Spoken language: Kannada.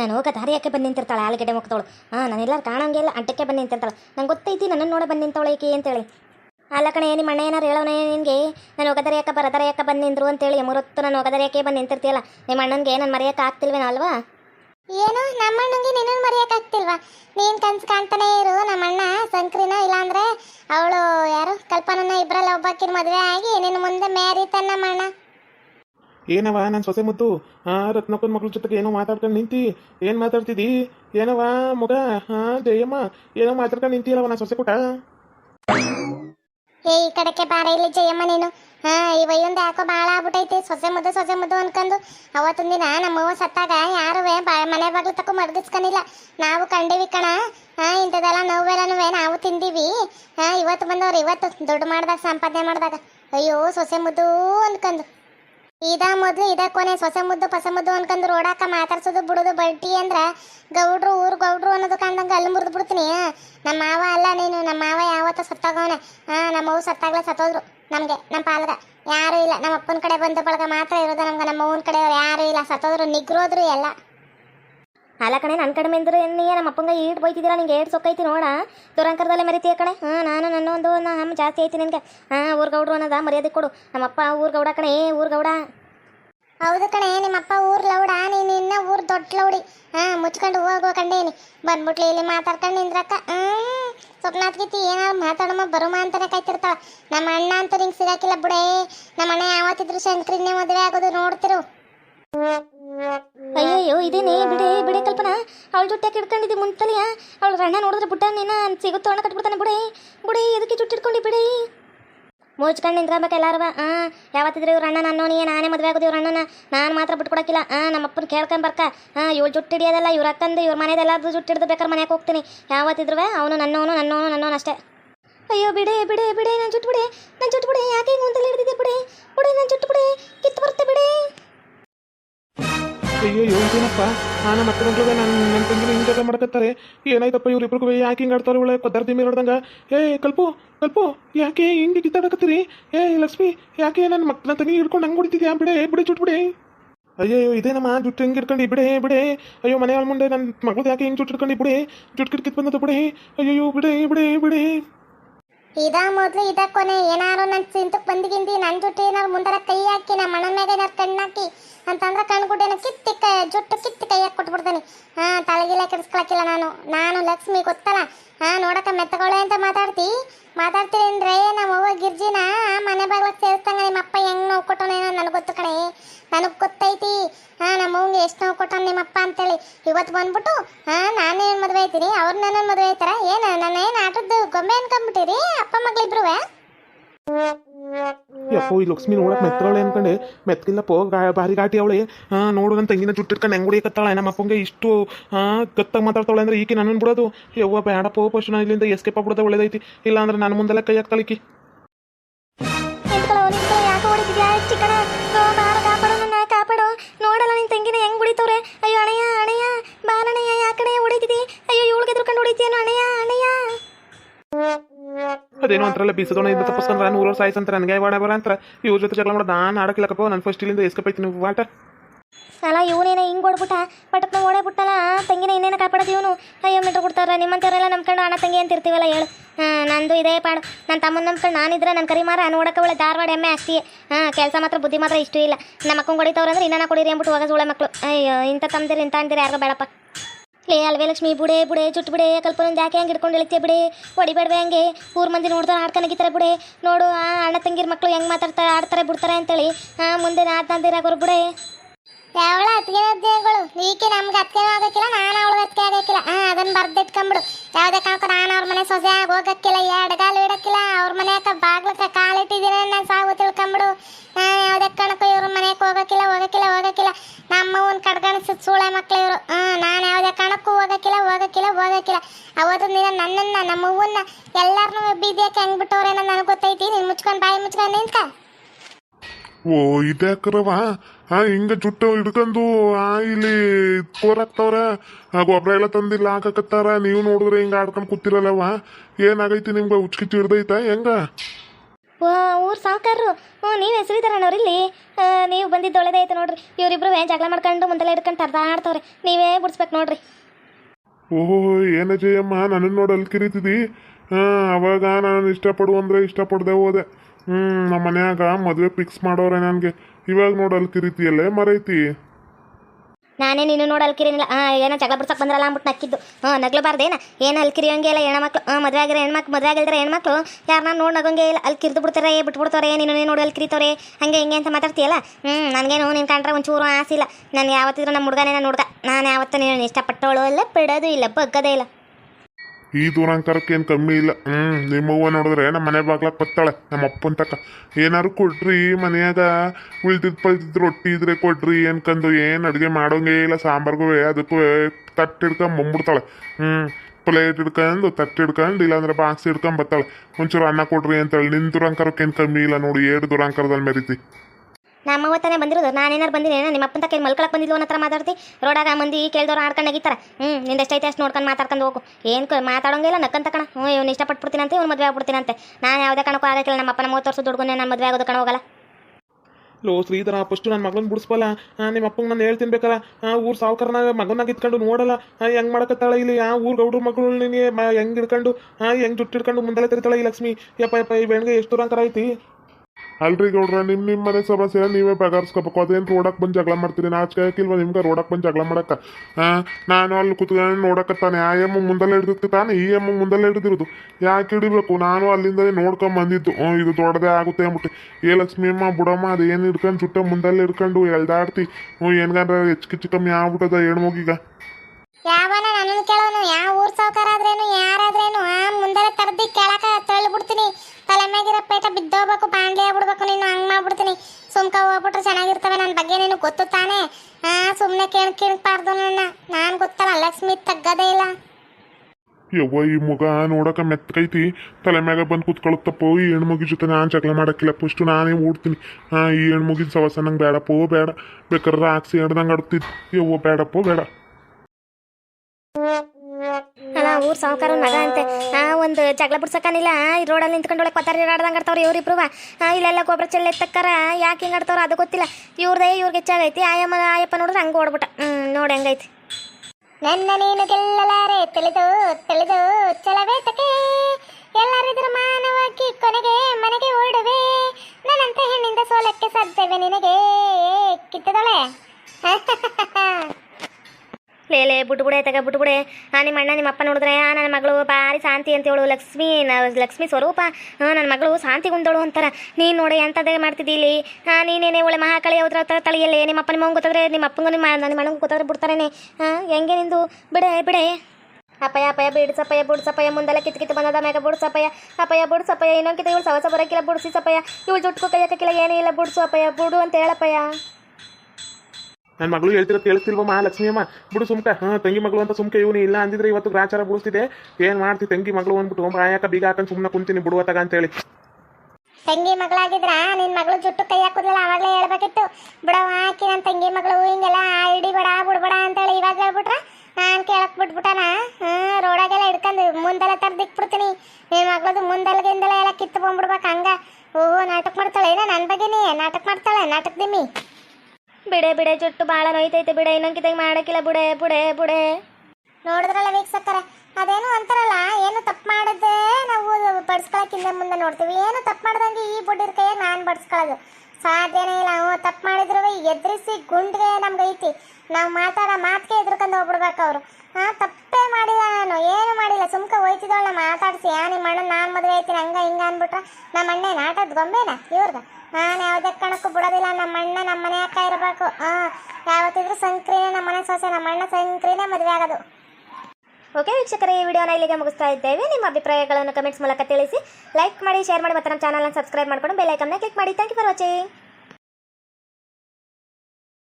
ನಾನು ಹೋಗ ದಾರಿಯಕ್ಕೆ ಬಂದು ನಿಂತಿರ್ತಾಳೆ? ಆಲೂಗಡ್ಡೆ ಮುಖದವಳು. ಹಾಂ ನಾನು ಎಲ್ಲರೂ ಕಾಣಂಗಿಲ್ಲ ಅಡ್ಡಕ್ಕೆ ಬಂದು ನಿಂತಿರ್ತಾಳೆ. ನಂಗೆ ಗೊತ್ತೈತಿ ನನ್ನನ್ನು ನೋಡ ಬಂದು ನಿಂತವಳೆ ಏಕೆ ಅಂತೇಳಿ. ಅಲ್ಲ ಕಣೆ, ನಿಮ್ಮ ಅಣ್ಣ ಏನಾರು ಹೇಳೋಣ ನಿನಗೆ? ನಾನು ಹೋಗದರಿಯಕ್ಕ ಯಾಕೆ ಬಂದು ನಿಂದ್ರು ಅಂತೇಳಿ ಮೂರೊತ್ತು ನಾನು ಹೋಗದರಿಯಕ್ಕೆ ಬಂದು ನಿಂತಿರ್ತೀಯಲ್ಲ? ನಿಮ್ಮ ಅಣ್ಣನಿಗೆ ನಾನು ಮರೆಯೋಕೆ ಆಗ್ತಿಲ್ವೇನೋ ಅಲ್ವಾ? ಏನು ನಮ್ಮಣ್ಣನಿಗೆ ನಿನ್ನ ಮರೆಯೋಕ್ಕಾಗ್ತಿಲ್ವಾ ನೀನು ಕನ್ಸು ಕಾಣ್ತಾನೆ ಇರು ನಮ್ಮಣ್ಣ ಸಂಕ್ರಿನ, ಇಲ್ಲಾಂದ್ರೆ ಅವಳು ಯಾರು? ಕಲ್ಪನನ್ನ ಇಬ್ರಲ್ಲಿ ಒಬ್ಬಾಕಿನ ಮದುವೆ ಆಗಿ ನಿನ್ನ ಮುಂದೆ ಮೇರಿತಾನ ನಮ್ಮಣ್ಣ ಏನವ ನನ್ನ ಸೊಸೆ ಮುದ್ದು? ಆ ರತ್ನಕ್ಕನ ಮಗಳ ಜೊತೆಗೆ ಏನೋ ಮಾತಾಡ್ಕೊಂಡು ನಿಂತಿ. ಏನು ಮಾತಾಡ್ತಿದ್ದಿ ಏನವ ಮಗ? ಹಾ ಜಯಮ್ಮ, ಏನೋ ಮಾತಾಡ್ಕೊಂಡು ನಿಂತಿಯಲ್ಲವ ನನ್ನ ಸೊಸೆ ಕೂಟ? ಏ, ಈ ಕಡೆಗೆ ಬಾರ ಇಲ್ಲಿ ಜಯಮ್ಮ ನೀನು. ಹಾ ಈ ವಯ್ಯೊಂದು ಯಾಕೋ ಭಾಳ ಆಗ್ಬಿಟ್ಟೈತಿ ಸೊಸೆ ಮುದ್ದು ಸೊಸೆ ಮುದ್ದು ಅನ್ಕೊಂಡು ಅವತ್ತೊಂದು ದಿನ ನಮ್ಮವ್ವ ಸತ್ತಾಗ ಯಾರುವೆ ಬಾ, ಮನೆ ಬಾಗ್ಲು ತಕೊ ಮಡಗಿಸ್ಕೊಂಡಿಲ್ಲ ನಾವು ಕಂಡೀವಿ ಕಣ. ಹಾ, ಇಂಥದೆಲ್ಲ ನೋವೆಲ್ಲನೂ ನಾವು ತಿಂದೀವಿ. ಹಾ, ಇವತ್ತು ಬಂದವ್ರು ಇವತ್ತು ದುಡ್ಡು ಮಾಡ್ದಾಗ, ಸಂಪಾದನೆ ಮಾಡಿದಾಗ. ಅಯ್ಯೋ, ಸೊಸೆ ಮುದ್ದು ಅನ್ಕೊಂಡು ಇದ ಮೊದ್ಲು ಇದ ಕೊನೆ. ಸೊಸ ಮುದ್ದು, ಪಸ ಮುದ್ದು ಅನ್ಕೊಂಡು ರೋಡಾಕ ಮಾತಾಡ್ಸೋದು, ಬಿಡೋದು ಬಡ್ಡಿ ಅಂದ್ರ ಗೌಡ್ರು, ಊರ್ ಗೌಡ್ರು ಅನ್ನೋದು ಕಂಡಂಗ ಅಲ್ಲಿ ಮುರಿದು ಬಿಡ್ತೀನಿ. ನಮ್ಮ ಮಾವ ಅಲ್ಲ ನೀನು ನಮ್ಮ ಮಾವ ಯಾವತ್ತ ಸತ್ತಾಗವನೆ. ಹಾ ನಮ್ಮ ಅವ್ ಸತ್ತಾಗ್ಲೇ ಸತ್ತೋದ್ರು ನಮ್ಗೆ ನಮ್ಮ ಪಾಲ್ಗ. ಯಾರು ಇಲ್ಲ. ನಮ್ಮ ಅಪ್ಪನ ಕಡೆ ಬಂದ ಬಳಗ ಮಾತ್ರ ಇರೋದು ನಮ್ಗೆ, ನಮ್ಮ ಅವ್ವನ ಕಡೆ ಯಾರು ಇಲ್ಲ. ಸತ್ತೋದ್ರು, ನಿಗ್ರೋದ್ರು ಎಲ್ಲ. ಅಲ್ಲ ಕಣೆ ನನ್ನ ಕಡಿಮೆ ಅಂದ್ರೆ ಏನೇ ನಮ್ಮ ಅಪ್ಪಂಗ ಈಟ್ ಬೈತಿದ್ದೀರಾ? ನಿಂಗೆ ಏಟ್ ಸೊಕ್ಕೈತಿ ನೋಡ. ದುರಂಕರದಲ್ಲೇ ಮರಿತೀಯ ಕಣೆ? ಹಾ, ನಾನು ನನ್ನ ಒಂದು ಹಮ್ಮ ಜಾಸ್ತಿ ಐತಿ ನಿನಗೆ. ಹಾಂ, ಊರ್ಗೌಡ್ರು ಅನ್ನೋದ ಮರ್ಯಾದೆ ಕೊಡು. ನಮ್ಮಪ್ಪ ಊರ್ಗೌಡ ಕಣೆ ಊರ್ಗೌಡ. ಹೌದು ಕಣೆ ನಿಮ್ಮಪ್ಪ ಊರ್ ಲೌಡ, ನೀನು ಇನ್ನ ಊರ್ ದೊಡ್ಡ ಲೌಡಿ. ಹಾ, ಮುಚ್ಕೊಂಡು ಹೋಗೋ ಕಂಡೇನಿ. ಬಂದ್ಬಿಟ್ಲಿ ಇಲ್ಲಿ ಮಾತಾಡ್ಕೊಂಡು ನಿಂದ್ರಕ್ಕ. ಹ್ಮ್ ಸ್ವಪ್ನಾತ್ಗಿತಿ ಏನಾದ್ರು ಮಾತಾಡಮ್ಮ, ಬರುಮ ಅಂತಾನೆ ಕಾಯ್ತಿರ್ತಾಳ. ನಮ್ಮ ಅಣ್ಣ ಅಂತೂ ನಿಂಗೆ ಸಿಗಾಕಿಲ್ಲ ಬುಡೇ. ನಮ್ಮ ಅಣ್ಣ ಯಾವತ್ತಿದ್ರು ಶಂಕರಿನೇ ಮದುವೆ ಆಗೋದು ನೋಡ್ತಿರು. ಅಯ್ಯಯ್ಯೋ, ಇದೇನೇ? ಬಿಡೆ ಬಿಡೆ ಕಲ್ಪನಾ. ಅವಳ ಜೊತೆ ಹಿಡ್ಕೊಂಡಿದ್ದಿ ಮುಂತಲಿಯ? ಅವಳ ರಣ್ಣ ನೋಡಿದ್ರೆ ಬುಟ್ಟ ನೀನ ಸಿಗುತ್ತೋ ಅಣ್ಣ ಕಟ್ಬಿಡ್ತಾನೆ ಬುಡೆ. ಬುಡೆ, ಎದಕ್ಕೆ ಜುಟ್ಟು ಹಿಡ್ಕೊಂಡು ಬಿಡಿ ಮುಚ್ಕೊಂಡು ನಿಂತ್ಕೊಬೇಕು ಎಲ್ಲಾರು ಆ, ಯಾವತ್ತಿದ್ರೆ ಇವ್ರ ಅಣ್ಣ ನನ್ನೋನಿ ನಾನೇ ಮದುವೆ ಆಗೋದು ಇವ್ರ ಅಣ್ಣನ. ನಾನು ಮಾತ್ರ ಬಿಟ್ಕೊಡಕ್ಕಿಲ್ಲ ಆ, ನಮ್ಮಪ್ಪನ ಕೇಳ್ಕೊಂಡ್ ಬರ್ಕ. ಆ, ಇವಳು ಜುಟ್ಟು ಹಿಡಿಯೋದಲ್ಲ, ಇವ್ರ ಅಕ್ಕಂದು, ಇವ್ರ ಮನೆಯದೆಲ್ಲಾದ್ರು ಜುಟ್ಟು ಹಿಡಿದು ಬೇಕಾದ್ರೆ ಮನೆಗೆ ಹೋಗ್ತೀನಿ. ಯಾವತ್ತಿದ್ರು ಅವನು ನನ್ನವನು ನನ್ನವನು ನನ್ನವನು ಅಷ್ಟೇ. ಅಯ್ಯೋ, ಬಿಡೆ ಬಿಡೆ ಬಿಡೆ, ನಾನು ಜುಟ್ಟು ಬಿಡೆ. ನಾನು ಜುಟ್ಟು ಬಿಡೆ, ಯಾಕೆ ಹಿಂಗೆ ಮುಂತಲ್ಲಿ ಹಿಡಿದಿದ್ದೆ ಬಿಡೆ? ಬಿಡೆ, ನಾನು ಜುಟ್ಟು ಬಿಡೆ. ಅಯ್ಯೋ ಏನಪ್ಪ? ನಾನು ಮತ್ತೆ ಗಂಟ್ಲಾಗ ನನ್ನ ನನ್ನ ತಂಗಿನ ಹಿಂಗೆ ಜೊತೆ ಮಾಡ್ಕತ್ತಾರೆ ಏನಾಯ್ತಪ್ಪ ಇವ್ರಿಬ್ರಿಗೂ ಯಾಕೆ ಹಿಂಗೆ ಆಡ್ತಾರೆ ಒಳ್ಳೆ ಕೊದ್ದಾರ್ದಿ ಮೇಲೆ ಹೊಡ್ದಂಗೆ ಏ, ಕಲ್ಪು ಕಲ್ಪು, ಯಾಕೆ ಹಿಂಗೆ ಕಿತ್ತಾಡಕತ್ತೀರಿ ಏ, ಲಕ್ಷ್ಮಿ, ಯಾಕೆ ನನ್ನ ಮಕ್ ನನ್ನ ತಂಗಿ ಹಿಡ್ಕೊಂಡು ಹಂಗೆ ಹೊಡಿತಿದ್ಯಾ? ಬಿಡೆ, ಬಿಡಿ ಚುಟ್ಬಿಡಿ ಬಿಡೆ. ಅಯ್ಯೋ ಇದೇನಮ್ಮ? ಜುಟ್ಟು ಹಿಂಗೆ ಇಟ್ಕೊಂಡು ಬಿಡೆ ಬಿಡೆ. ಅಯ್ಯೋ ಮನೆ ಮುಂದೆ ನನ್ನ ಮಗಳು ಯಾಕೆ ಹಿಂಗೆ ಜುಟ್ಟು ಇಟ್ಕೊಂಡು ಬಿಡೆ ಜುಟ್ಟು ಕಿಟ್ಕಿತ್ ಕಿತ್ ಬಂದದ ಬಿಡೆ. ಅಯ್ಯೋ ಬಿಡೆ ಬಿಡೆ ಬಿಡೆ. ಇದ ಮೊದ್ಲು ಇದ ಕೊನೆ. ಏನಾರು ನನ್ನ ಸಿಂತಕ್ ಬಂದಿಗಿಂದಿ ನನ್ನ ಜೊತೆ ಏನಾರು ಮುಂದರ ಕೈ ಹಾಕಿ ನಮ್ಮ ಅಣ್ಣನ ಮ್ಯಾಗ ಏನಾರು ಕಣ್ಣು ಹಾಕಿ ಅಂತಂದ್ರ ಕಣ್ಗುಡ್ಡೇನ ಕಿತ್ತಿ ಕೈ ಜುಟ್ಟು ಕಿತ್ತಿ ಕೈ ಹಾಕಿ ಕೊಟ್ಬಿಡ್ತಾನೆ. ಹಾ, ತಲೆಗಿಲ್ಲ ಕೆಡಿಸ್ಕೊಳಕಿಲ್ಲ ನಾನು. ನಾನು ಲಕ್ಷ್ಮಿ ಗೊತ್ತಲ್ಲ? ಹಾ, ನೋಡಕ್ಕ ಮೆತ್ತಗೊಳೆ ಅಂತ ಮಾತಾಡ್ತಿ. ಮಾತಾಡ್ತೀನಿ ಅಂದ್ರೆ ನಮ್ಮ ಅವ್ವ ಗಿರ್ಜಿನ ಮನೆ ಬಾಗ್ಲಕ್ ಸೇರಿಸ್ತಂಗ ನಿಮ್ಮ ಅಪ್ಪ ಹೆಂಗ್ ನೋವು ಕೊಟ್ಟನೇನೋ ನನಗೆ ಗೊತ್ತು ಕಣೆ. ನನಗೆ ಗೊತ್ತೈತಿ. ಹಾ, ನಮ್ಮ ಅವ್ಗೆ ಎಷ್ಟು ನೋವು ಕೊಟ್ಟಾನ ನಿಮ್ಮಪ್ಪ ಅಂತೇಳಿ. ಇವತ್ತು ಬಂದ್ಬಿಟ್ಟು, ಹಾ ನಾನೇನ್ ಮದುವೆ ಐತಿರಿ ಅವ್ರು ನನ್ನ ಮದುವೆ ಐತಾರ ಏನು, ನನ್ನ ಏನು ಆಟದ ಗೊಂಬೆ ಅನ್ಕೊಂಬಿಟ್ಟಿರಿ ಅಪ್ಪ ಮಗಳಿಬ್ರುವೆ ಯಪ್ಪೋ ಈ ಲಕ್ಷ್ಮಿ ನೋಡಕ್ ಮೆತ್ತವಳೆ ಅನ್ಕೊಂಡೆ. ಮೆತ್ಕಿಲ್ಲಪ್ಪೋ ಗಾ, ಭಾರಿ ಗಾಟಿ ಅವಳೆ. ನೋಡು ನನ್ನ ತಂಗಿನ ಜುಟ್ಟಿಟ್ಕೊಂಡು ಹೆಂಗ್ ಹೊಡಿಯಕತ್ತಾಳೆ ನಮ್ಮ ಅಪ್ಪಂಗೆ ಇಷ್ಟು ಗತ್ತಾಗಿ ಮಾತಾಡ್ತಾಳೆ ಅಂದ್ರೆ ಈಕೆ ನನ್ನನ್ನು ಬಿಡೋದು. ಯವ್ವ ಬೇಡಪ್ಪ ಫಸ್ಟ್ ನಾನು ಇಲ್ಲಿಂದ ಎಸ್ಕೇಪ್ ಆಗ್ಬಿಡೋದು, ಒಳ್ಳೇದೈತಿ. ಇಲ್ಲ ಅಂದ್ರೆ ನನ್ನ ಮುಂದೆಲ್ಲ ಕೈ ಹಾಕ್ತಾಳೆ ಅದೇನೋ ಅಂತಾರಲ್ಲ ಬೀಸದೋಣ ಇಂದ ತಪ್ಪಿಸ್ಕೊಂಡ್ರೆ ನೂರು ವರ್ಷ ಆಯ್ತು ಅಂತ ನನಗೆ ವಾಡ ಬರ ಅಂತ ಇವ್ರ ಜೊತೆ ಜಗಳ ಮಾಡೋದು ನಾನು ಆಡಕ್ಕಿಲ್ಲಕಪ್ಪ ನಾನು ಫಸ್ಟ್ ಇಲ್ಲಿಂದ ಎಸ್ಕೇಪ್ ಆಯ್ತೀನಿ ವಾಟ? ಅಲ್ಲ ಇವನೇನ ಹಿಂಗ್ ಹೊಡ್ಬಿಟ್ಟ? ಪಟಕ್ನ ಓಡೇ ಬಿಟ್ಟಲ್ಲ, ತಂಗಿನ ಇನ್ನೇನ ಕಾಪಾಡೋದು ಇವನು? ಅಯ್ಯೋ, ಮೀಟ್ರ್ ಕೊಡ್ತಾರ ನಿಮ್ಮಂತವರೆಲ್ಲ ನಂಬ್ಕೊಂಡು ಅಣ್ಣ ತಂಗಿ ಅಂತ ಇರ್ತೀವಲ್ಲ ಹೇಳು ನಂದು ಇದೇ ಪಾಡು. ನನ್ನ ತಮ್ಮನ ನಂಬ್ಕೊಂಡು ನಾನಿದ್ರೆ ನನ್ನ ಕರಿಮಾರ ನೋಡಕ್ಕೆ ಒಳ್ಳೆ ಧಾರವಾಡ ಎಮ್ಮೆ ಅಷ್ಟೇ ಹಾಂ, ಕೆಲಸ ಮಾತ್ರ ಬುದ್ಧಿ ಮಾತ್ರ ಇಷ್ಟು ಇಲ್ಲ. ನಮ್ಮ ಅಕ್ಕಂಗೆ ಹೊಡಿತವ್ರೆ ಅಂದ್ರೆ ಇನ್ನೂ ಕೊಡಿರಿ ಅಂದ್ಬಿಟ್ಟು ಹೋಗೋದು ಒಳ್ಳೆ ಮಕ್ಕಳು ಅಯ್ಯೋ, ಇಂಥ ತಮ್ದಿರಿ, ಇಂಥ ಅಂದಿರಿ ಯಾರಿಗೂ ಬೇಡಪ್ಪ. ಲೇ, ಅಲ್ವೇ ಲಕ್ಷ್ಮಿ, ಬುಡೆ ಬುಡೆ ಚುಟ್ಟು ಬಿಡೆ ಕಲ್ಪನೆ ಯಾಕೆ ಹಂಗೆ ಹಿಡ್ಕೊಂಡು ಇಳಿತೀಯ ಬಿಡೆ? ಹೊಡಿಬೇಡ್ವೆ ಹಂಗೆ. ಊರು ಮಂದಿ ನೋಡ್ತಾರೆ ಆಡ್ಕನಾಗಿತಾರೆ ಬಿಡೆ. ನೋಡು, ಆ ಅಣ್ಣ ತಂಗಿರ ಮಕ್ಕಳು ಹೆಂಗೆ ಮಾತಾಡ್ತಾರೆ ಆಡ್ತಾರೆ, ಬಿಡ್ತಾರೆ ಅಂತೇಳಿ. ಹಾಂ ಮುಂದೆ ನಾದ್ ನಂದಿರಾಗೋರು ಬಿಡೆ. ಯಾವಳ ಅತ್ಗೆ ಅಧ್ಯಯಗಳು ಈಕೆ ನಮ್ಗೆ ಅತ್ತಿಗೆನೂ ಆಗಕ್ಕಿಲ್ಲ, ನಾನು ಅವಳಿಗೆ ಅತ್ಗೆ ಆಗಕ್ಕಿಲ್ಲ. ಹಾ ಅದನ್ನ ಬರ್ದಿಟ್ಕೊಂಬಿಡು. ಯಾವುದೇ ಕಾರಣಕ್ಕೂ ನಾನು ಅವ್ರ ಮನೆ ಸೊಸೆ ಆಗಿ ಹೋಗಕ್ಕಿಲ್ಲ ಎಡಗಾಲು ಇಡಕ್ಕಿಲ್ಲ. ಅವ್ರ ಮನೆಯಾಗ ಬಾಗ್ಲಕ್ಕ ಕಾಲಿಟ್ಟಿದ್ದೀನಿ ನಾನು ಸಾವು ತಿಳ್ಕೊಂಬಿಡು. ಹಾಂ ಯಾವುದೇ ಕಾರಣಕ್ಕೂ ಇವ್ರ ಮನೆಗೆ ಹೋಗಕ್ಕಿಲ್ಲ ಹೋಗಕ್ಕಿಲ್ಲ ಹೋಗಕ್ಕಿಲ್ಲ. ಒಂದು ಕಡ್ಗಣಿಸಿದ ಸೂಳೆ ಮಕ್ಳು ಇವರು. ಹಾಂ ನಾನು ಯಾವುದೇ ಕಾರಣಕ್ಕೂ ಹೋಗಕ್ಕಿಲ್ಲ ಹೋಗಕ್ಕಿಲ್ಲ ಹೋಗಕ್ಕಿಲ್ಲ. ಅವತ್ತು ದಿನ ನನ್ನನ್ನು ನಮ್ಮ ಅವ್ವನ್ನ ಎಲ್ಲರನ್ನೂ ಬೀದಿಯಕ್ಕೆ ಹೆಂಗ್ ಬಿಟ್ಟವ್ರೇನೋ ನನಗೆ ಗೊತ್ತೈತಿ. ನೀನು ಮುಚ್ಕೊಂಡು ಬಾಯಿ ಮುಚ್ಕೊಂಡು ನಿಂತ್ಕ. ಓ ಇದ್ಯಾಕ್ರವ ಆ ಹಿಂಗ ಜುಟ್ಟು ಹಿಡ್ಕೊಂಡು ಆ ಇಲ್ಲಿ ಕೋರಾಕ್ತವ್ರ ಗೊಬ್ಬರ ಎಲ್ಲ ತಂದಿಲ್ಲ ಹಾಕಕತ್ತಾರ. ನೀವು ನೋಡಿದ್ರೆ ಹಿಂಗ ಆಡ್ಕೊಂಡು ಕೂತಿರಲ್ಲವ ಏನಾಗೈತಿ ನಿಮ್ಗೆ? ಉಚ್ಕಿಚ್ಚು ಹಿಡ್ದೈತ ಹೆಂಗ? ಊರು ಸಾವುಕಾರರು. ಹ್ಞೂ ನೀವು ಹೆಸರಿದಾರಣ್ಣವ್ರು ಇಲ್ಲಿ. ನೀವು ಬಂದಿದ್ದು ಒಳ್ಳೇದಾಯ್ತು ನೋಡ್ರಿ. ಇವರಿಬ್ರು ಜಗಳ ಮಾಡ್ಕೊಂಡು ಮುಂದೆಲ್ಲ ಹಿಡ್ಕೊಂಡು ತರ್ದಾಡ್ತವ್ರೆ. ನೀವೇ ಬಿಡಿಸ್ಬೇಕು ನೋಡ್ರಿ. ಓಹೋ ಏನ ಜಯಮ್ಮ? ನನ್ನನ್ನು ನೋಡಿ ಅಲ್ಲಿ ಕಿರಿತಿದಿ. ಹಾಂ ಅವಾಗ ನಾನು ಇಷ್ಟಪಡು ಅಂದರೆ ಇಷ್ಟಪಡದೆ ಹೋದೆ. ಹ್ಞೂ ನಮ್ಮ ಮನ್ಯಾಗ ಮದುವೆ ಫಿಕ್ಸ್ ಮಾಡೋರೆ ನನಗೆ. ಇವಾಗ ನೋಡಿ ಅಲ್ಲಿ ಕಿರಿತಿಯಲ್ಲೇ ಮರೈತಿ. ನಾನೇ ನೀನು ನೋಡಿ ಅಲ್ಕಿರಿನಿಲ್ಲ. ಹಾಂ ಏನೋ ಜಗಳ ಬಿಡ್ಸಕ್ಕೆ ಬಂದ್ರಲ್ಲ ಅಂದ್ಬಿಟ್ಟು ನಕ್ಕಿದ್ದು. ಹಾಂ ನಗ್ಲಬಾರ್ದೇನ ಏನು? ಅಲ್ಕಿರಿ ಹಂಗೆ ಇಲ್ಲ, ಹೆಣ್ಮಕ್ಳು? ಹಾಂ ಮದುವೆ ಆಗಿರೋ ಹೆಣ್ಮಕ್ಳು, ಮದುವೆ ಆಗಿಲ್ದ್ರೆ ಹೆಣ್ಮಕ್ಳು? ನಾನು ನೋಡಿ ನಗಂಗೆ ಇಲ್ಲ, ಅಲ್ಲಿ ಕಿರ್ದು ಬಿಡ್ತಾರೆ, ಬಿಟ್ಬಿಡ್ತಾರೆ, ನೀನು ನೋಡಿ ಅಲ್ಲಿ ಕಿರಿತವ್ರೆ, ಹಂಗೆ ಹಿಂಗೆ ಅಂತ ಮಾತಾಡ್ತೀಯಲ್ಲ? ಹ್ಞೂ ನನಗೇನು ನಿನ್ನ ಕಂಡ್ರೆ ಒಂಚೂರು ಆಸೆ ಇಲ್ಲ. ನಾನು ಯಾವತ್ತಿದ್ರು ನಮ್ಮ ಹುಡುಗನೇ ನಾನು ಹುಡುಗ ನಾನು ಯಾವತ್ತೂ ನೀನು ಇಷ್ಟಪಟ್ಟವಳು ಇಲ್ಲ, ಬಿಡೋದು ಇಲ್ಲ, ಬಗ್ಗದೇ ಇಲ್ಲ. ಈ ತರಕ್ಕೆ ಏನು ಕಮ್ಮಿ ಇಲ್ಲ. ಹ್ಞೂ ನಿಮ್ಮವ್ವ ನೋಡಿದ್ರೆ ನಮ್ಮ ಮನೆ ಬಾಗ್ಲಾಗ ಬರ್ತಾಳೆ ನಮ್ಮ ಅಪ್ಪನ ತಕ್ಕ. ಏನಾದ್ರು ಕೊಡ್ರಿ ಮನೆಯಾಗ. ಉಳ್ದಿದ್ ಪಳ್ದಿದ್ ರೊಟ್ಟಿ ಇದ್ರೆ ಕೊಡ್ರಿ ಅನ್ಕಂದು ಏನು ಅಡುಗೆ ಮಾಡೋಂಗೇ ಇಲ್ಲ. ಸಾಂಬಾರ್ಗೂ ಅದಕ್ಕೂ ತಟ್ಟು ಹಿಡ್ಕೊಂಡು ಬಂದ್ಬಿಡ್ತಾಳೆ. ಹ್ಞೂ ಪ್ಲೇಟ್ ಹಿಡ್ಕೊಂಡು ತಟ್ಟು ಹಿಡ್ಕೊಂಡು ಇಲ್ಲಾಂದ್ರೆ ಬಾಕ್ಸ್ ಹಿಡ್ಕೊಂಡು ಬರ್ತಾಳೆ. ಒಂಚೂರು ಅನ್ನ ಕೊಡ್ರಿ ಅಂತೇಳಿ. ನಿನ್ನ ದುರಂಕರಕ್ಕೆ ಏನು ಕಮ್ಮಿ ಇಲ್ಲ ನೋಡಿ ಎರಡು ದುರಂಕರದಲ್ಲಿ ಮೆರಿತಿ. ನಮ್ಮ ಅವತ್ತನೇ ಬಂದಿರೋದು. ನಾನೇನಾರು ಬಂದಿನಿ ನಿಮ್ಮ ಅಪ್ಪಂತ ಕೇಳಿ ಮಲ್ಕೊಳಕ್ಕೆ ಬಂದಿದ್ಲು ಅನ್ನೋ ಹತ್ರ ಮಾತಾಡ್ತಿ. ರೋಡಾಗ ಮಂದಿ ಕೇಳ್ದವ್ರು ಆಡ್ಕೊಂಡು ಅಗಿತಾರೆ ಹ್ಞೂ ನಿಂದ ಎಷ್ಟೈತೆ ಅಷ್ಟು ನೋಡ್ಕೊಂಡು ಮಾತಾಡ್ಕೊಂಡು ಹೋಗು. ಏನು ಮಾತಾಡೋಂಗಿಲ್ಲ ನಕ್ಕಂತ ಕಣ. ಹ್ಞೂ ಇವ್ನು ಇಷ್ಟಪಟ್ಬಿಡ್ತೀನಿ ಅಂತ, ಇವ್ನು ಮದುವೆ ಆಗ್ಬಿಡ್ತೀನಂತೆ ನಾನು ಯಾವುದೇ ಕಣಕ್ಕೂ ಆಗಕ್ಕಿಲ್ಲ, ನಮ್ಮ ಅಪ್ಪನ ಮೂವತ್ತು ವರ್ಷದ ಹುಡುಗನೇ ನಾನು ಮದುವೆ ಆಗೋದು ಕಣ, ಹೋಗಲ್ಲ. ಲೋ, ಶ್ರೀಧರ ಫಸ್ಟ್ ನನ್ನ ಮಗನ ಬಿಡಿಸ್ಬಲ್ಲ ನಿಮ್ಮ ಅಪ್ಪಂಗೆ ನಾನು ಹೇಳ್ತೀನಿ ಬೇಕಲ್ಲ. ಊರು ಸಾವುಕಾರನ ಮಗನಾಗ ಇತ್ಕೊಂಡು ನೋಡಲ್ಲ. ಹೆಂಗೆ ಮಾಡಕತ್ತಾಳ ಇಲ್ಲಿ? ಆ, ಊರು ಗೌಡ್ರ ಮಗಳು ನಿನಗೆ ಹೆಂಗೆ ಇಡ್ಕೊಂಡು ಹೆಂಗೆ ಜುಟ್ಟು ಇಡ್ಕೊಂಡು ಮುಂದೆಲ್ಲ ತಿರ್ತಾಳೆ ಈ ಲಕ್ಷ್ಮಿ? ಯಪ್ಪ ಯಪ್ಪ, ಈ ಬೆಣ್ಗೆ ಎಷ್ಟು ರಂಕರ ಐತಿ? ಅಲ್ರಿ ಗೌಡ್ರ ನಿಮ್ಮ ನಿಮ್ಮ ಮನೆ ಸಮಸ್ಯೆ ನೀವೇ ಬಗಾರಿಸ್ಕೋಬೇಕು. ಅದೇನು ರೋಡಕ್ಕೆ ಬಂದು ಜಗಳ ಮಾಡ್ತೀರಿ? ನಾಚಿಕೆ ಹಾಕಿಲ್ವ ನಿಮ್ಗೆ ರೋಡಕ್ಕೆ ಬಂದು ಜಗಳ ಮಾಡಕ್ಕೆ ನಾನು ಅಲ್ಲಿ ಕುತ್ಕೊಂಡು ನೋಡಕತ್ತಾನೆ ಆ ಎಮ್ಮ ಮುಂದಲ್ಲೇ ಹಿಡಿದಿತ್ತು ತಾನೆ? ಈ ಎಮ್ಮ ಮುಂದಲ್ಲೇ ಹಿಡಿದಿರೋದು. ಯಾಕೆ ಹಿಡಿಬೇಕು? ನಾನು ಅಲ್ಲಿಂದಲೇ ನೋಡ್ಕೊಂಡ್ ಬಂದಿದ್ದು. ಇದು ದೊಡ್ಡದೇ ಆಗುತ್ತೆ ಅಂದ್ಬಿಟ್ಟು. ಏ ಲಕ್ಷ್ಮಿ ಅಮ್ಮ, ಬುಡಮ್ಮ, ಅದು ಏನು ಹಿಡ್ಕೊಂಡು ಚುಟ್ಟ ಮುಂದಲ್ಲೇ ಹಿಡ್ಕೊಂಡು ಎಳ್ದಾಡ್ತಿ? ಹ್ಞೂ ಏನ್ಗಾರ ಹೆಚ್ಚು ಕಮ್ಮಿ ಆಗ್ಬಿಟ್ಟದ ಹೆಣ್ಮಗಿಗ ಯಾವನ ನನ್ನ ಕೇಳೋನು? ಯಾವ ಊರ್ ಸಾವುಕಾರ ಆದ್ರೇನು? ಯಾರಾದ್ರೇನು? ಆ ಮ್ಯಾಗಿರೋ ಪೇಟ ಬಿದ್ದೋಗ್ಬೇಕು ಬಾಂಡ್ಲಿ ಆಗ್ಬಿಡ್ಬೇಕು, ನೀನು ಹಂಗೆ ಮಾಡ್ಬಿಡ್ತೀನಿ. ಸುಮ್ಕ ಹೋಗ್ಬಿಟ್ರೆ ಚೆನ್ನಾಗಿರ್ತವೆ ನನ್ನ ಬಗ್ಗೆ ನೀನು ಗೊತ್ತು ತಾನೇ? ಆ ಸುಮ್ಮನೆ ಕೇಳ್, ಕೇಳ್ಬಾರ್ದು ನನ್ನ. ನಾನು ಗೊತ್ತಲ್ಲ, ಲಕ್ಷ್ಮಿ ತಗ್ಗದೇ ಇಲ್ಲ. ಯವ್ವ, ಈ ಮಗ ನೋಡಕ ಮೆತ್ತಕೈತಿ ತಲೆ ಮ್ಯಾಗ ಬಂದು ಕುತ್ಕೊಳ್ಳುತ್ತಪ್ಪ, ಈ ಹೆಣ್ಮಗಿ ಜೊತೆ ನಾನು ಜಗಳ ಮಾಡಕ್ಕಿಲ್ಲ ಫಸ್ಟು ನಾನೇ ಓಡ್ತೀನಿ. ಹಾಂ ಈ ಹೆಣ್ಮಗಿನ ಸವಸ ನಂಗೆ ಬೇಡಪ್ಪೋ ಬೇಡ ಬೇಕಾದ್ರೆ ಹಾಕ್ಸಿ ಹಿಡ್ದಂಗೆ ಆಡ್ತಿದ್ದು ಯವ್ವ ಬೇಡಪ್ಪೋ ಬೇಡ ಊರ್ ಸಾವುಕಾರ ಮಗ ಅಂತೆ. ಒಂದು ಜಗಳ ಬಿಡ್ಸಕ್ಕನಿಲ್ಲ. ಈ ರೋಡಲ್ಲಿ ನಿಂತ್ಕೊಂಡು ಒಳಗೆ ಪತ್ತಾರಿ ಆಡ್ದಂಗೆ ಇವ್ರ ಇವ್ರಿಬ್ರು ಇಲ್ಲೆಲ್ಲ ಗೊಬ್ಬರ ಚೆಲ್ಲ ಎತ್ತಕ್ಕಾರ. ಯಾಕೆ ಹಿಂಗೆ ಆಡ್ತಾವ್ರ ಅದು ಗೊತ್ತಿಲ್ಲ. ಇವ್ರದೇ ಇವ್ರಿಗೆ ಹೆಚ್ಚಾಗೈತಿ ಆಯಮ್ಮ, ಆಯಪ್ಪ ನೋಡಿದ್ರೆ ಹಂಗೆ ಓಡ್ಬಿಟ್ಟ. ಹ್ಞೂ ನೋಡಿ ಹಂಗೈತಿ. ನನ್ನ ನೀನು ಗೆಲ್ಲಲಾರೆ. ತಿಳಿದು ತಿಳಿದು ಚಲವೇತಕೆ ಎಲ್ಲರಿದ್ರ ಮಾನವಾಗಿ ಕೊನೆಗೆ ಮನೆಗೆ ಓಡುವೆ. ನನ್ನಂತ ಹೆಣ್ಣಿಂದ ಸೋಲಕ್ಕೆ ಸಾಧ್ಯವೇ ನಿನಗೆ. ಕಿತ್ತದೊಳೆ. ಲೇ ಲೇ ಬಿಟ್ಟು ತಗ ಬಿಟ್ಟು ಬಿಡೆ ಆ, ನಿಮ್ಮ ಅಣ್ಣ ನಿಮ್ಮಪ್ಪ ನೋಡಿದ್ರೆ, ಆ, ನನ್ನ ಮಗಳು ಭಾರಿ ಶಾಂತಿ ಅಂತೇಳು ಲಕ್ಷ್ಮಿ, ನ- ಲಕ್ಷ್ಮಿ ಸ್ವರೂಪ. ಹಾಂ ನನ್ನ ಮಗಳು ಶಾಂತಿ ಗುಂದೋಳು ಅಂತಾರ. ನೀನು ನೋಡಿ, ಎಂಥದ್ದೇ ಮಾಡ್ತಿದ್ದೀಲಿ? ಹಾಂ ನೀನೇನೆ ಒಳ್ಳೆ ಮಹಾಕಳಿ ಹೋದ್ರ ತಳಿಯಲ್ಲಿ? ನಿಮ್ಮ ನಿಮ್ಮ ಗೊತ್ತಾದ್ರೆ, ನಿಮ್ಮ ಅಪ್ಪಂಗೂ ನಿಮ್ಮ ನಿಮ್ಮ ಮಣ್ಣು ಗೊತ್ತಾದ್ರೆ ಬಿಡ್ತಾರೇನೆ? ಹಾಂ ಹೆಂಗೆ ನಿಂದು? ಬಿಡೆ ಬಿಡೆ. ಅಪ್ಪಯ್ಯ ಅಪ್ಪಯ್ಯ ಬಿಡ್ಸಪ್ಪಯ್ಯ ಬುಡ್ಸಪ್ಪಯ್ಯ ಮುಂದೆಲ್ಲ ಕಿತ್ ಕಿತ್ತು ಬಂದದ ಮ್ಯಾಗ ಬುಡ್ಸಪ್ಪಯ್ಯ ಅಪ್ಪಯ್ಯ ಬುಡ್ಸಪ್ಪಯ್ಯ ಇನ್ನೊಂದು ಕಿತ್ತ ಇವಳು ಸವಸ ಬರೋಕ್ಕಿಲ್ಲ ಬುಡ್ಸಿ ಸಪ್ಪಯ್ಯ. ಇವಳು ಜುಟ್ಕೋ ಕೈ ಏನೇ ಏನೂ ಇಲ್ಲ ಬುಡ್ಸು ಅಪ್ಪಯ್ಯ ಬುಡು ಅಂತ ಹೇಳಪ್ಪಯ್ಯ. ನನ್ನ ಮಗಳು ಹೇಳ್ತಿರೋ ಕೇಳಿಸ್ತಿಲ್ವಮ್ಮ ಲಕ್ಷ್ಮಿ ಅಮ್ಮ ಬಿಡು ಸುಮ್ಕ. ಹಾಂ, ತಂಗಿ ಮಗಳು ಅಂತ ಸುಮ್ಕೆ ಇವನು ಇಲ್ಲ ಅಂದಿದ್ರೆ ಇವತ್ತು ಗ್ರಾಚಾರ ಬಿಡಿಸ್ತಿದೆ ಏನ್ ಮಾಡ್ತಿ ತಂಗಿ ಮಗಳು ಅಂದ್ಬಿಟ್ಟು? ಆಯಾಕ ಬೀಗ ಹಾಕೊಂಡು ಸುಮ್ಮನೆ ಕುಂತೀನಿ ಬಿಡುವ ತಗ ಅಂತೇಳಿ. ತಂಗಿ ಮಗಳಾಗಿದ್ರ? ನಿನ್ ಮಗಳು ಜುಟ್ಟು ಕೈ ಹಾಕುದಿಲ್ಲ ಅವಾಗ್ಲೇ ಹೇಳ್ಬೇಕಿತ್ತು. ಬಿಡವ ಹಾಕಿ ನನ್ನ ತಂಗಿ ಮಗಳು, ಹಿಂಗೆಲ್ಲ ಹಿಡಿಬೇಡ ಅಂತ ಹೇಳಿ ಇವಾಗ ಹೇಳ್ಬಿಟ್ರ? ನಾನ್ ಕೇಳಕ್ ಬಿಟ್ಬಿಟ್ಟನ? ಹ್ಮ್ ರೋಡಾಗೆಲ್ಲ ಹಿಡ್ಕೊಂಡು ಮುಂದೆಲ್ಲ ತರ್ದಿಕ್ ಬಿಡ್ತೀನಿ ನಿನ್ ಮಗಳದು ಮುಂದಲ್ಗಿಂದಲೇ ಎಲ್ಲ ಕಿತ್ತು ಬಂದ್ಬಿಡ್ಬೇಕು ಹಂಗ. ಓಹೋ, ನಾಟಕ ಮಾಡ್ತಾಳೆ? ಏನ, ನನ್ ಬಗ್ಗೆನೇ? ನಾಟಕ ಮಾಡ್ತಾಳೆ? ನಾಟಕ ದಿಮ್ಮಿ ಬಿಡೆ ಬಿಡೆ, ಜೊಟ್ಟು ಭಾಳ ನೋಯ್ತೈತೆ ಬಿಡೆ ಇನ್ನೊಂದು ಮಾಡಕ್ಕಿಲ್ಲ ಬುಡೆ ಬುಡೆ ಬುಡೆ. ನೋಡಿದ್ರಲ್ಲ ವೀಕ್ಷಕರ, ಅದೇನು ಅಂತಾರಲ್ಲ, ಏನು ತಪ್ಪು ಮಾಡದೇ ನಾವು ಬಡ್ಸ್ಕೊಳಕ್ ಹಿಂದೆ ಮುಂದೆ ನೋಡ್ತೀವಿ. ಏನು ತಪ್ಪು ಮಾಡ್ದಂಗೆ ಈ ಬುಡ್ಡಿರ ಕೈಯಾಗ ನಾನು ಬಡ್ಸ್ಕೊಳ್ಳೋದು ಸಾಧ್ಯನೇ ಇಲ್ಲ ಅವ ತಪ್ಪು ಮಾಡಿದ್ರು ಎದುರಿಸಿ ಗುಂಡ್ಗೆ ನಮ್ಗೆ ಐತಿ. ನಾವು ಮಾತಾಡೋ ಮಾತಿಗೆ ಎದುರ್ಕೊಂಡು ಹೋಗ್ಬಿಡ್ಬೇಕು ಅವರು. ಹಾ, ತಪ್ಪೇ ಮಾಡಿಲ್ಲ ನಾನು, ಏನು ಮಾಡಿಲ್ಲ. ಸುಮ್ಕ ಹೋಯ್ತಿದ್ದವಳ ಮಾತಾಡಿಸಿ ನಿಮ್ಮ ಅಣ್ಣ ನಾನು ಮದುವೆ ಐತಿ ಹಂಗ, ಹಿಂಗ ಅಂದ್ಬಿಟ್ರೆ ನಮ್ಮ ಅಣ್ಣ ನಾಟದ ಗೊಂಬೆನ ಇವ್ರದ ನಾನು ಯಾವುದೇ ಕಣಕ್ಕೂ ಬಿಡೋದಿಲ್ಲ. ನಮ್ಮ ಅಣ್ಣ ನಮ್ಮ ಮನೆ ಅಕ್ಕ ಇರಬೇಕು. ಹಾ ಯಾವತ್ತಿದ್ರೂ ಸಂಕ್ರೀನೆ ನಮ್ಮ ಮನೆ ಸೊಸೆ, ನಮ್ಮ ಅಣ್ಣ ಸಂಕ್ರಿನೇ ಮದುವೆ ಆಗೋದು. ಓಕೆ ವೀಕ್ಷಕರೇ, ಈ ವಿಡಿಯೋನ ಇಲ್ಲಿಗೆ ಮುಗಿಸ್ತಾ ಇದ್ದೇವೆ. ನಿಮ್ಮ ಅಭಿಪ್ರಾಯಗಳನ್ನು ಕಮೆಂಟ್ಸ್ ಮೂಲಕ ತಿಳಿಸಿ ಲೈಕ್ ಮಾಡಿ ಶೇರ್ ಮಾಡಿ, ಮತ್ತು ನಮ್ಮ ಚಾನಲ್ನ ಸಬ್ಸ್ಕ್ರೈಬ್ ಮಾಡ್ಕೊಂಡು ಬೆಲ್ ಐಕನ್ನ ಕ್ಲಿಕ್ ಮಾಡಿ. Thank you for watching